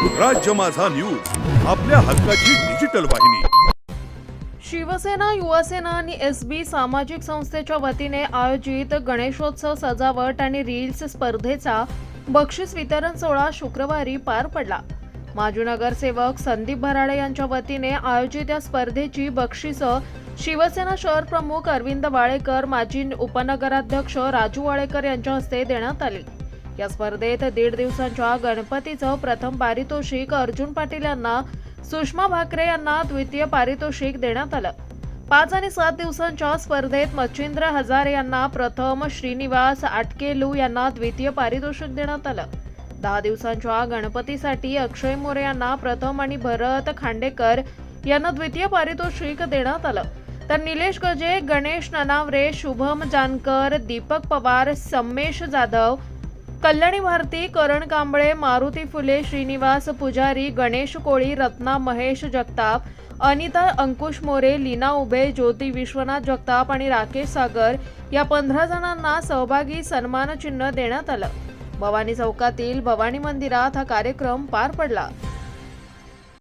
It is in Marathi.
राज्य माझा न्यूज आपल्या हक्काची डिजिटल वाहिनी. शिवसेना युवासेना आणि एस बी सामाजिक संस्थेच्या वतीने आयोजित गणेशोत्सव सजावट आणि रील्स स्पर्धेचा बक्षीस वितरण सोहळा शुक्रवारी पार पडला. माजी नगरसेवक संदीप भराडे यांच्या वतीने आयोजित या स्पर्धेची बक्षिसं शिवसेना शहर प्रमुख अरविंद वाळेकर माजी उपनगराध्यक्ष राजू वाळेकर यांच्या हस्ते देण्यात आली. या स्पर्धेत दीड दिवसांच्या गणपतीचं प्रथम पारितोषिक अर्जुन पाटील यांना सुषमा भाकरे यांना द्वितीय पारितोषिक देण्यात आलं. पाच आणि सात दिवसांच्या स्पर्धेत मच्छिंद्र हजारे यांना प्रथम श्रीनिवास आटकेलू यांना द्वितीय पारितोषिक देण्यात आलं. दहा दिवसांच्या गणपतीसाठी अक्षय मोरे यांना प्रथम आणि भरत खांडेकर यांना द्वितीय पारितोषिक देण्यात आलं. तर निलेश गजे गणेश ननावरे शुभम जानकर दीपक पवार सम्मेश जाधव कल्याणी भारती करण कांबळे मारुती फुले श्रीनिवास पुजारी गणेश कोळी रत्ना महेश जगताप अनिता अंकुश मोरे लीना उभे ज्योती विश्वनाथ जगताप आणि राकेश सागर या पंधरा जणांना सहभागी सन्मानचिन्ह देण्यात आलं. भवानी चौकातील भवानी मंदिरात हा कार्यक्रम पार पडला.